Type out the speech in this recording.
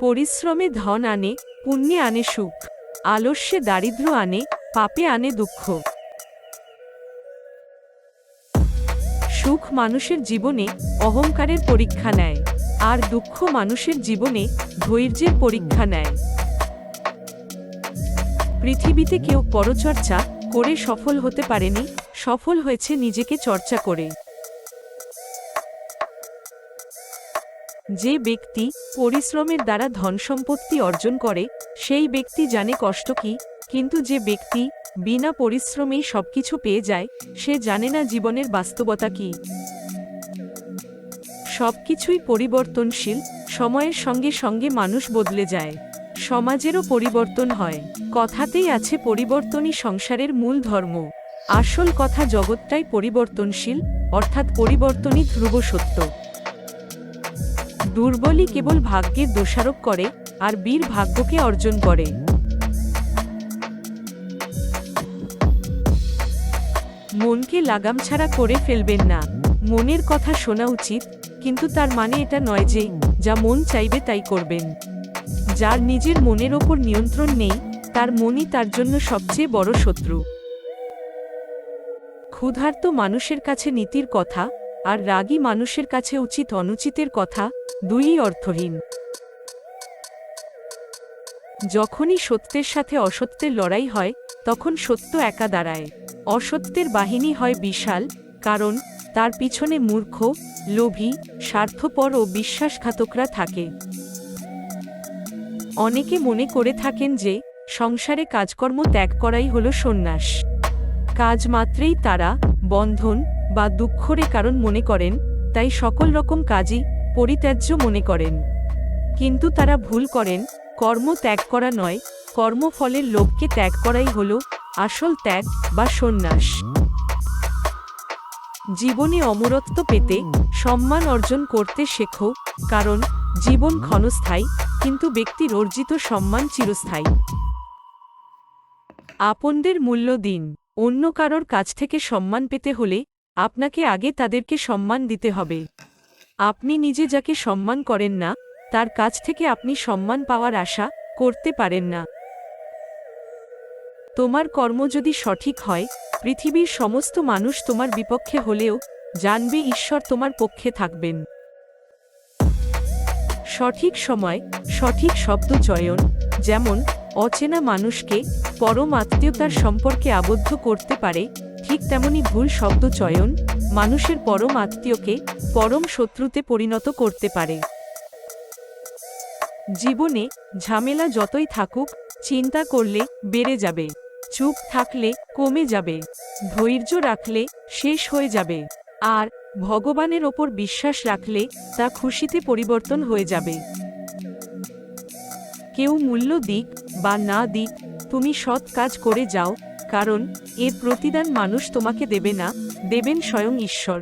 পরিশ্রমে ধন আনে, পুণ্যে আনে সুখ, আলস্যে দারিদ্র্য আনে, পাপে আনে দুঃখ। সুখ মানুষের জীবনে অহংকারের পরীক্ষা নেয়, আর দুঃখ মানুষের জীবনে ধৈর্যের পরীক্ষা নেয়। পৃথিবীতে কেউ পরচর্চা করে সফল হতে পারেনি, সফল হয়েছে নিজেকে চর্চা করে। যে ব্যক্তি পরিশ্রমের দ্বারা ধন সম্পত্তি অর্জন করে, সেই ব্যক্তি জানে কষ্ট কি, কিন্তু যে ব্যক্তি বিনা পরিশ্রমেই সবকিছু পেয়ে যায়, সে জানে না জীবনের বাস্তবতা কি। সবকিছুই পরিবর্তনশীল, সময়ের সঙ্গে সঙ্গে মানুষ বদলে যায়। সমাজেরও পরিবর্তন হয়। কথাতেই আছে পরিবর্তনই সংসারের মূল ধর্ম। আসল কথা জগৎটাই পরিবর্তনশীল, অর্থাৎ পরিবর্তনই ধ্রুব সত্য। দুর্বলই কেবল ভাগ্যের দোষারোপ করে আর বীর ভাগ্যকে অর্জন করে। মনকে লাগাম ছাড়া করে ফেলবেন না। মনের কথা শোনা উচিত, কিন্তু তার মানে এটা নয় যে, যা মন চাইবে তাই করবেন। যার নিজের মনের ওপর নিয়ন্ত্রণ নেই, তার মনই তার জন্য সবচেয়ে বড় শত্রু। ক্ষুধার্ত মানুষের কাছে নীতির কথা আর রাগী মানুষের কাছে উচিত অনুচিতের কথা, দুইই অর্থহীন। যখনই সত্যের সাথে অসত্যের লড়াই হয়, তখন সত্য একা দাঁড়ায়। অসত্যের বাহিনী হয় বিশাল, কারণ তার পিছনে মূর্খ, লোভী, স্বার্থপর ও বিশ্বাসঘাতকরা থাকে। অনেকে মনে করে থাকেন যে, সংসারে কাজকর্ম ত্যাগ করাই হল সন্ন্যাস। কাজ মাত্রেই তারা, বন্ধন বা দুঃখরে কারণ মনে করেন, তাই সকল রকম কাজই পরিত্যাজ্য মনে করেন। কিন্তু তারা ভুল করেন, কর্ম ত্যাগ করা নয়, কর্মফলের লোককে ত্যাগ করাই হল আসল ত্যাগ বা সন্ন্যাস। জীবনে অমরত্ব পেতে সম্মান অর্জন করতে শেখো, কারণ জীবন ক্ষণস্থায়ী, কিন্তু ব্যক্তির অর্জিত সম্মান চিরস্থায়ী। আপনদের মূল্য দিন, অন্য কারোর কাছ থেকে সম্মান পেতে হলে আপনাকে আগে তাদেরকে সম্মান দিতে হবে। আপনি নিজে যাকে সম্মান করেন না, তার কাছ থেকে আপনি সম্মান পাওয়ার আশা করতে পারেন না। তোমার কর্ম যদি সঠিক হয়, পৃথিবীর সমস্ত মানুষ তোমার বিপক্ষে হলেও জানবে ঈশ্বর তোমার পক্ষে থাকবেন। সঠিক সময়, সঠিক শব্দ চয়ন, যেমন অচেনা মানুষকে পরম আত্মীয়তার সম্পর্কে আবদ্ধ করতে পারে ঠিক তেমনি ভুল শব্দ চয়ন মানুষের পরম আত্মীয়কে পরম শত্রুতে পরিণত করতে পারে। জীবনে ঝামেলা যতই থাকুক, চিন্তা করলে বেড়ে যাবে, চুপ থাকলে কমে যাবে, ধৈর্য রাখলে শেষ হয়ে যাবে, আর ভগবানের ওপর বিশ্বাস রাখলে তা খুশিতে পরিবর্তন হয়ে যাবে। কেউ মূল্য দিক বা না দিক, তুমি সৎ কাজ করে যাও কারণ এর প্রতিদান মানুষ তোমাকে দেবে না দেবেন স্বয়ং ঈশ্বর।